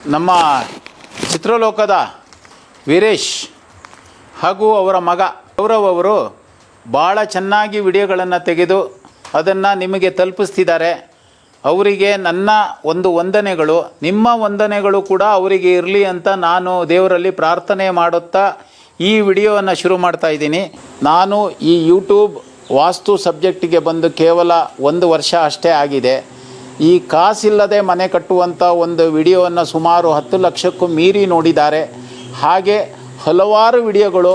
ನಮ್ಮ ಚಿತ್ರಲೋಕದ ವೀರೇಶ್ ಹಾಗೂ ಅವರ ಮಗ ಗೌರವ್ ಅವರು ಭಾಳ ಚೆನ್ನಾಗಿ ವಿಡಿಯೋಗಳನ್ನು ತೆಗೆದು ಅದನ್ನು ನಿಮಗೆ ತಲುಪಿಸ್ತಿದ್ದಾರೆ. ಅವರಿಗೆ ನನ್ನ ಒಂದು ವಂದನೆಗಳು. ನಿಮ್ಮ ವಂದನೆಗಳು ಕೂಡ ಅವರಿಗೆ ಇರಲಿ ಅಂತ ನಾನು ದೇವರಲ್ಲಿ ಪ್ರಾರ್ಥನೆ ಮಾಡುತ್ತಾ ಈ ವಿಡಿಯೋವನ್ನು ಶುರು ಮಾಡ್ತಾ ಇದ್ದೀನಿ. ನಾನು ಈ ಯೂಟ್ಯೂಬ್ ವಾಸ್ತು ಸಬ್ಜೆಕ್ಟಿಗೆ ಬಂದು ಕೇವಲ ಒಂದು ವರ್ಷ ಅಷ್ಟೇ ಆಗಿದೆ. ಈ ಕಾಸಿಲ್ಲದೆ ಮನೆ ಕಟ್ಟುವಂಥ ಒಂದು ವಿಡಿಯೋವನ್ನು ಸುಮಾರು ಹತ್ತು ಲಕ್ಷಕ್ಕೂ ಮೀರಿ ನೋಡಿದ್ದಾರೆ. ಹಾಗೆ ಹಲವಾರು ವಿಡಿಯೋಗಳು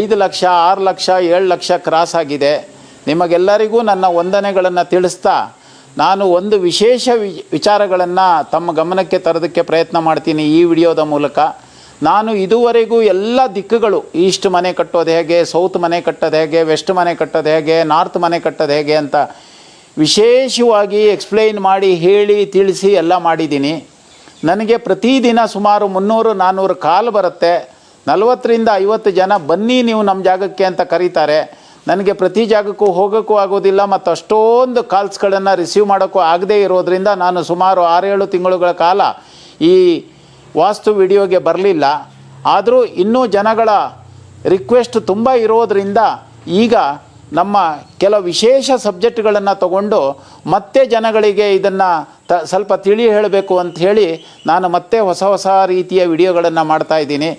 ಐದು ಲಕ್ಷ, ಆರು ಲಕ್ಷ, ಏಳು ಲಕ್ಷ ಕ್ರಾಸ್ ಆಗಿದೆ. ನಿಮಗೆಲ್ಲರಿಗೂ ನನ್ನ ವಂದನೆಗಳನ್ನು ತಿಳಿಸ್ತಾ ನಾನು ಒಂದು ವಿಶೇಷ ವಿ ವಿಚಾರಗಳನ್ನು ತಮ್ಮ ಗಮನಕ್ಕೆ ತರೋದಕ್ಕೆ ಪ್ರಯತ್ನ ಮಾಡ್ತೀನಿ ಈ ವಿಡಿಯೋದ ಮೂಲಕ. ನಾನು ಇದುವರೆಗೂ ಎಲ್ಲ ದಿಕ್ಕುಗಳು, ಈಸ್ಟ್ ಮನೆ ಕಟ್ಟೋದು ಹೇಗೆ, ಸೌತ್ ಮನೆ ಕಟ್ಟೋದು ಹೇಗೆ, ವೆಸ್ಟ್ ಮನೆ ಕಟ್ಟೋದು ಹೇಗೆ, ನಾರ್ತ್ ಮನೆ ಕಟ್ಟೋದು ಹೇಗೆ ಅಂತ ವಿಶೇಷವಾಗಿ ಎಕ್ಸ್ಪ್ಲೈನ್ ಮಾಡಿ, ಹೇಳಿ, ತಿಳಿಸಿ ಎಲ್ಲ ಮಾಡಿದ್ದೀನಿ. ನನಗೆ ಪ್ರತಿದಿನ ಸುಮಾರು ಮುನ್ನೂರು ನಾನ್ನೂರು ಕಾಲ್ ಬರುತ್ತೆ. ನಲವತ್ತರಿಂದ ಐವತ್ತು ಜನ ಬನ್ನಿ ನೀವು ನಮ್ಮ ಜಾಗಕ್ಕೆ ಅಂತ ಕರೀತಾರೆ. ನನಗೆ ಪ್ರತಿ ಜಾಗಕ್ಕೂ ಹೋಗೋಕ್ಕೂ ಆಗೋದಿಲ್ಲ, ಮತ್ತು ಅಷ್ಟೊಂದು ಕಾಲ್ಸ್ಗಳನ್ನು ರಿಸೀವ್ ಮಾಡೋಕ್ಕೂ ಆಗದೇ ಇರೋದರಿಂದ ನಾನು ಸುಮಾರು ಆರೇಳು ತಿಂಗಳುಗಳ ಕಾಲ ಈ ವಾಸ್ತು ವಿಡಿಯೋಗೆ ಬರಲಿಲ್ಲ. ಆದರೂ ಇನ್ನೂ ಜನಗಳ ರಿಕ್ವೆಸ್ಟ್ ತುಂಬ ಇರೋದರಿಂದ ಈಗ ನಮ್ಮ ಕೆಲವು ವಿಶೇಷ ಸಬ್ಜೆಕ್ಟ್ಗಳನ್ನು ತಗೊಂಡು ಮತ್ತೆ ಜನಗಳಿಗೆ ಇದನ್ನು ತ, ಸ್ವಲ್ಪ ತಿಳಿ ಹೇಳಬೇಕು ಅಂತ ಹೇಳಿ ನಾನು ಮತ್ತೆ ಹೊಸ ಹೊಸ ರೀತಿಯ ವಿಡಿಯೋಗಳನ್ನು ಮಾಡ್ತಾ ಇದ್ದೀನಿ.